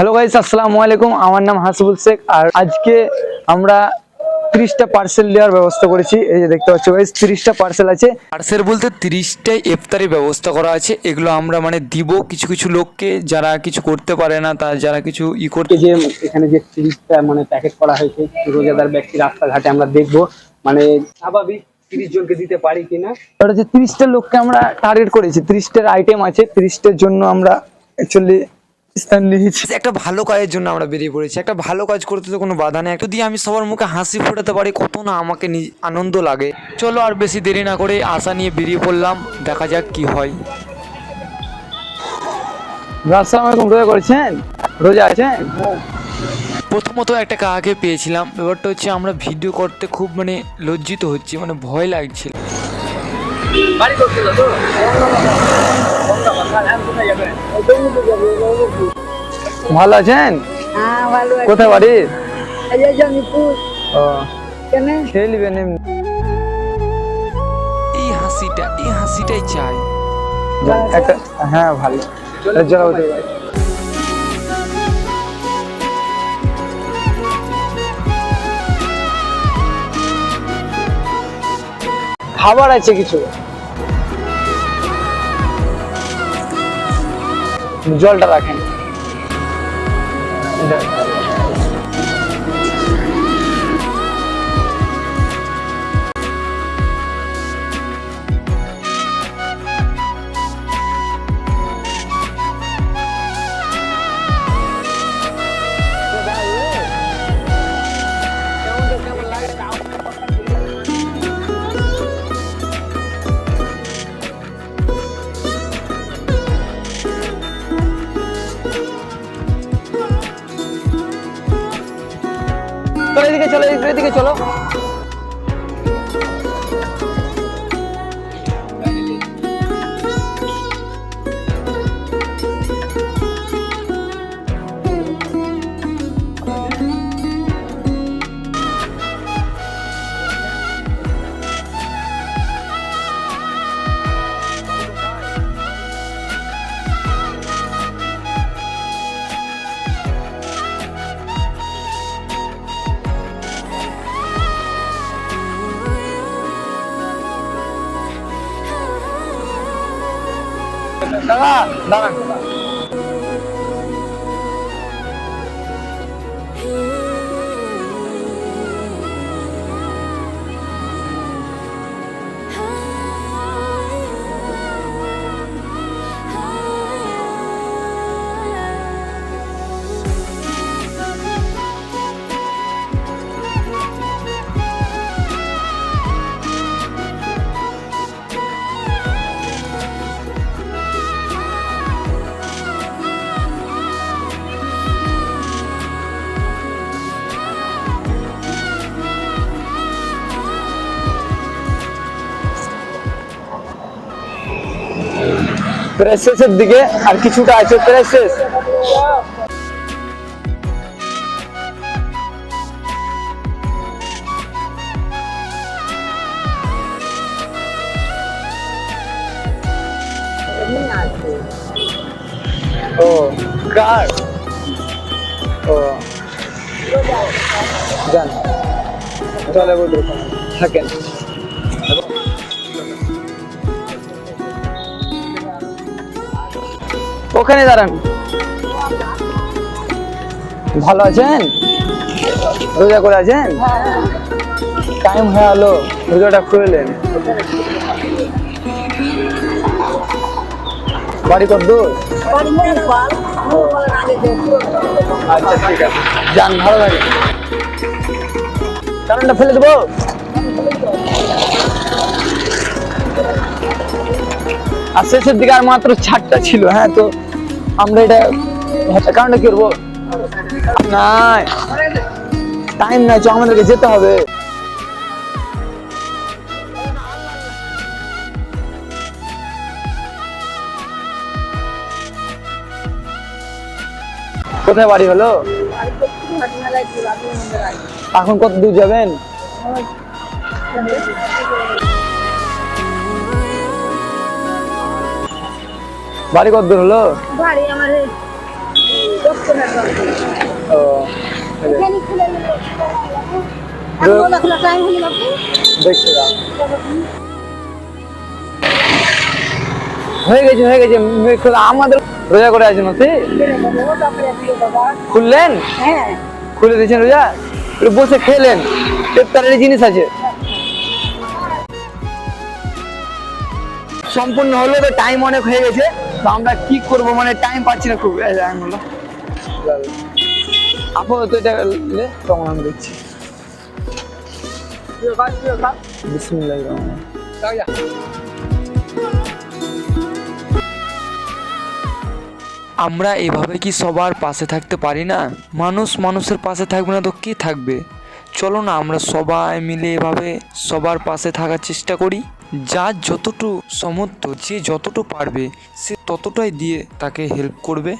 Hello guys আসসালামু আলাইকুম আমার নাম হাসিবুল শেখ। আর আজকে আমরা তিরিশটা পার্সেল দেওয়ার ব্যবস্থা করেছি। এই যে দেখতে পাচ্ছ গাইস তিরিশটা পার্সেল আছে। পার্সেল বলতে তিরিশটাই ইফতারি ব্যবস্থা করা আছে। এগুলো আমরা মানে দিব কিছু কিছু লোককে। যারা কিছু করতে পারে না তার যারা কিছু ই করতে যে এখানে যে তিরিশটা মানে প্যাকেট করা হয়েছে রোজাদার ব্যক্তি রাস্তাঘাটে আমরা দেখব মানে স্বাভাবিক তিরিশ জনকে দিতে পারি কিনা। ওটা যে তিরিশটা লোককে আমরা টার্গেট করেছি তিরিশটার আইটেম আছে। তিরিশটার জন্য আমরা অ্যাকচুয়ালি স্থান নিয়েছি একটা ভালো কাজের জন্য আমরা বেরিয়ে পড়েছি। একটা ভালো কাজ করতে তো কোনো বাধা নেই। যদি আমি সবার মুখে হাসি ফোটাতে পারি কত না আমাকে আনন্দ লাগে। চলো আর বেশি দেরি না করে আশা নিয়ে বেরিয়ে পড়লাম। দেখা যাক কি হয়। আলাইকুম রোজা করেছেন? রোজা আছেন? প্রথমত একটা কাকে পেয়েছিলাম। ব্যাপারটা হচ্ছে আমরা ভিডিও করতে খুব মানে লজ্জিত হচ্ছি মানে ভয় লাগছিল। ভালো আছি। কোথায় বাড়ি? এই যে জমিপুর ও। কেন? খেলবেন এই হাসিটা এই হাসিটাই চাই। একটা হ্যাঁ ভালো। খাবার আছে কিছু? জলটা রাখেন এদিকে চলো এই এদিকে চলো। দাদা দাঁড়ান প্রায় শেষের দিকে আর কিছুটা আছে প্রায় শেষ ও কার ও, জান। চলে বলুন। থাকেন। ওখানে দাঁড়ান। ভালো আছেন? রোজা করে আছেন? টাইম হয়ে গেলো, রোজাটা খুললেন বাড়ি কত দূর? আচ্ছা ঠিক আছে। যান, ভালো লাগে কারণটা ফেলে দেবো। আর শেষের দিকে আর মাত্র ছাড়টা ছিল হ্যাঁ তো আমরা এটা হচ্ছে কারণটা করব নাই। টাইম নাই, তো আমাদেরকে যেতে হবে। কোথায় বাড়ি হলো? এখন কত দূর যাবেন? বাড়ি কত দূর হলো? বাড়ি আমার ও। হয়ে গেছে হয়ে গেছে। আমাদের রোজা করে আছেন ওতে খুললেন? হ্যাঁ। খুলে দিয়েছেন রোজা? বসে খেলেন। ইফতারের জিনিস আছে। সম্পূর্ণ হলো তো টাইম অনেক হয়ে গেছে। তো আমরা কি করব? মানে টাইম পাচ্ছি না খুব। আপাতত এটা তখন আমি দেখছি আমরা এভাবে কি সবার পাশে থাকতে পারি না? মানুষ মানুষের পাশে থাকবে না তো কি থাকবে? চলো না, আমরা সবাই মিলে এভাবে সবার পাশে থাকার চেষ্টা করি। যার যতটুকু সামর্থ্য যে যতটুকু পারবে সে ততটাই দিয়ে তাকে হেল্প করবে।